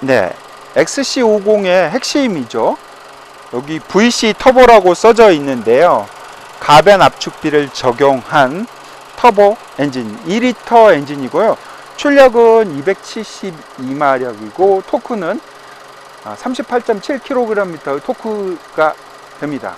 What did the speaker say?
네, XC50의 핵심이죠. 여기 VC 터보라고 써져 있는데요. 가변 압축비를 적용한 터보 엔진 2리터 엔진이고요. 출력은 272마력이고 토크는 아, 38.7kg의 토크가 됩니다.